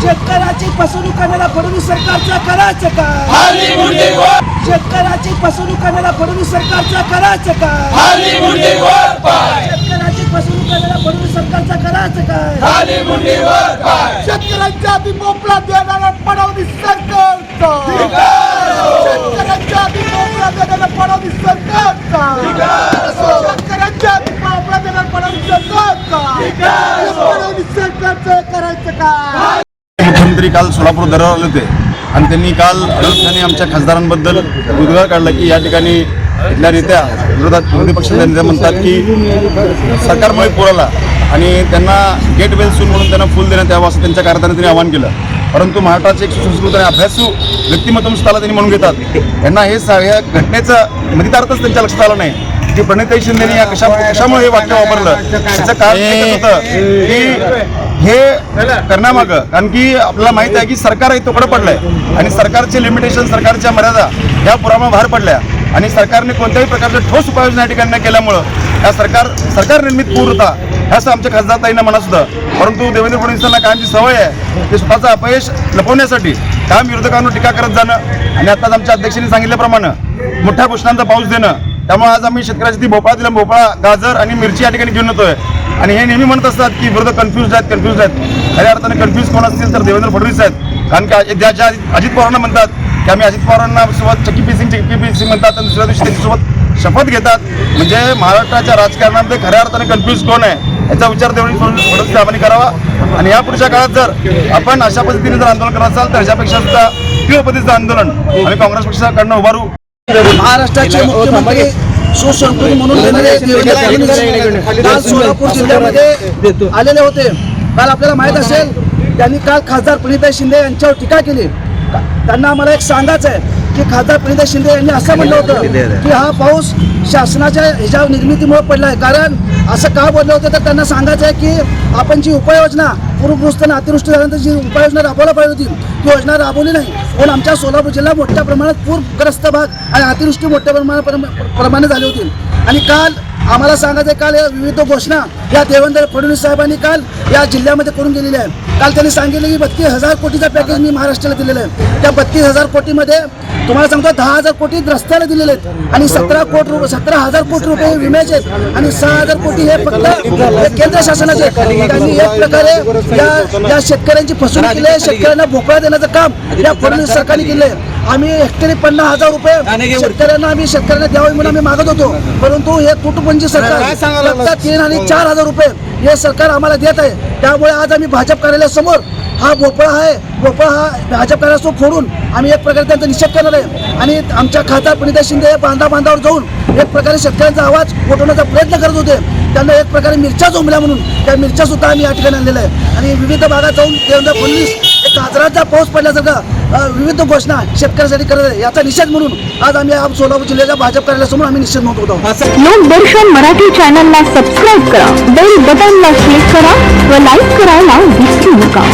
शेतकऱ्याची फसवणूक करण्याला फडणवीस सरकारचं करायचं वर शेतकऱ्याची फसवणूक करण्याला फडणवीस सरकारचं करायचं पाय शेतकऱ्याची फसवणूक करण्याला फडणवीस सरकारचं करायचं काय शेतकऱ्यांच्या आधी मोकळा देणारा फडणवीस. सरकारचा शेतकऱ्यांच्या आधी मोकळा देणारा फडणवीस सरकारचा शेतकऱ्यांच्या आधी मोकळा देणारा फडणवीस सरकारचा फडणवीस सरकारचं करायचं काय मुख्यमंत्री काल सोलापूर दौऱ्यावर आले होते आणि त्यांनी काल अयोध्याने आमच्या खासदारांबद्दल उद्गार काढला की या ठिकाणी इथल्या नेत्या विरोधात विरोधी पक्षाच्या नेत्या म्हणतात की सरकारमुळे पुराला आणि त्यांना गेट वेल सून म्हणून त्यांना फुल देण्यात यावं असं त्यांच्या कार्यकर्त्यांनी त्यांनी आवाहन केलं परंतु महाराष्ट्राचे एक सुसंस्कृत आणि अभ्यासू व्यक्तिमत्व स्वतःला त्यांनी म्हणून घेतात. यांना हे सा- या घटनेचं त्यांच्या लक्षात आला नाही. की प्रणिताई शिंदेने या कशा कशामुळे हे वाक्य वापरलं? त्याचं कारण एकच होतं? की हे करण्यामागं कारण की आपल्याला माहीत आहे की सरकार हे तुकडं पडलंय. आणि सरकारचे लिमिटेशन सरकारच्या मर्यादा या पुरामुळे बाहेर पडल्या. आणि सरकारने कोणत्याही प्रकारच्या ठोस उपाययोजना या ठिकाणी केल्यामुळं या सरकार सरकार निर्मित पूर होता असं आमच्या खासदार म्हणा म्हणत परंतु देवेंद्र फडणवीसांना कायमची सवय आहे की स्वतःचं अपयश लपवण्यासाठी काम विरोधकांवर टीका करत जाणं. आणि आताच आमच्या अध्यक्षांनी सांगितल्याप्रमाणे मोठ्या घोषणांचा पाऊस देणं. त्यामुळे आज आम्ही शेतकऱ्याची ती भोपळा दिला भोपळा गाजर आणि मिरची या ठिकाणी घेऊन येतोय. आणि हे नेहमी म्हणत असतात की विरोधक कन्फ्युज आहेत कन्फ्युज आहेत. खऱ्या अर्थाने कन्फ्युज कोण असतील तर देवेंद्र फडणवीस आहेत. कारण की ज्या अजित पवारांना म्हणतात की आम्ही अजित पवारांना सोबत चक्की पिसिंग चक्की पिसिंग म्हणतात आणि दुसऱ्या दिवशी त्यांच्यासोबत शपथ घेतात. म्हणजे महाराष्ट्राच्या राजकारणामध्ये खऱ्या अर्थाने कन्फ्युज कोण आहे याचा विचार देवेंद्र फडणवीस साहेबांनी करावा. आणि या पुढच्या काळात जर आपण अशा पद्धतीने जर आंदोलन करत असाल तर ह्याच्यापेक्षा सुद्धा तीव्र पद्धतीचं आंदोलन आम्ही काँग्रेस पक्षाकडनं उभारू. महाराष्ट्राचे मुख्यमंत्री सुसंस्कृत म्हणून काल सोलापूर जिल्ह्यामध्ये आलेले होते. काल आपल्याला माहीत असेल त्यांनी काल खासदार प्रणिताई शिंदे यांच्यावर टीका केली. त्यांना आम्हाला एक सांगायचं आहे की खासदार प्रणिताई शिंदे यांनी असं म्हणलं होतं की हा पाऊस शासनाच्या ह्याच्या निर्मितीमुळे पडला आहे कारण असं का बोललं होतं तर त्यांना सांगायचं आहे की आपण जी उपाययोजना पूरग्रस्त आणि अतिवृष्टी झाल्यानंतर जी उपाययोजना राबवला पाहिजे होती ती योजना राबवली नाही. पण आमच्या सोलापूर जिल्हा मोठ्या प्रमाणात पूरग्रस्त भाग आणि अतिवृष्टी मोठ्या प्रमाणात प्रमाणे झाली होती. आणि काल आम्हाला सांगायचं काल या विविध घोषणा या देवेंद्र फडणवीस साहेबांनी काल या जिल्ह्यामध्ये करून दिलेल्या आहे काल त्यांनी सांगितलं की बत्तीस हजार कोटीचा पॅकेज मी महाराष्ट्राला दिलेलं आहे. त्या बत्तीस हजार कोटीमध्ये तुम्हाला सांगतो दहा हजार कोटी रस्त्याला दिलेले आहेत. आणि सतरा कोटी रुपये सतरा हजार कोटी रुपये विम्याचे आहेत. आणि सहा हजार कोटी हे फक्त केंद्र शासनाचे आहेत. त्यांनी एक प्रकारे या या शेतकऱ्यांची फसवणूक केली आहे. शेतकऱ्यांना भोपळा देण्याचं काम या फडणवीस सरकारने केलं आहे आम्ही हेक्टरी पन्नास हजार रुपये शेतकऱ्यांना आम्ही शेतकऱ्यांना द्यावे म्हणून आम्ही मागत होतो. परंतु हे तुटपुंजी सरकार तीन आणि चार हजार रुपये हे सरकार आम्हाला देत आहे. त्यामुळे आज आम्ही भाजप कार्यालयासमोर हा भोपळा आहे. भोपळा हा भाजप कार्यालयासमोर फोडून आम्ही एक प्रकारे त्यांचा निषेध करणार आहे. आणि आमच्या खासदार प्रणिता शिंदे हे बांधा बांधावर जाऊन एक प्रकारे शेतकऱ्यांचा आवाज उठवण्याचा प्रयत्न करत होते. त्यांना एक प्रकारे मिरच्या जोमल्या म्हणून त्या मिरच्या सुद्धा आम्ही या ठिकाणी आणलेल्या आहे आणि विविध भागात जाऊन देवेंद्र फडणवीस शाजराचा पाऊस पडल्यासारखा विविध घोषणा शेतकऱ्यासाठी करत आहे. याचा निषेध म्हणून आज आम्ही सोलापूर जिल्ह्याच्या भाजप कार्यालयासमोर आम्ही निषेध नोंदवत आहोत. लोकदर्शन मराठी चॅनलला सबस्क्राईब करा. बेल बटनला क्लिक करा व लाईक करायला विसरू नका.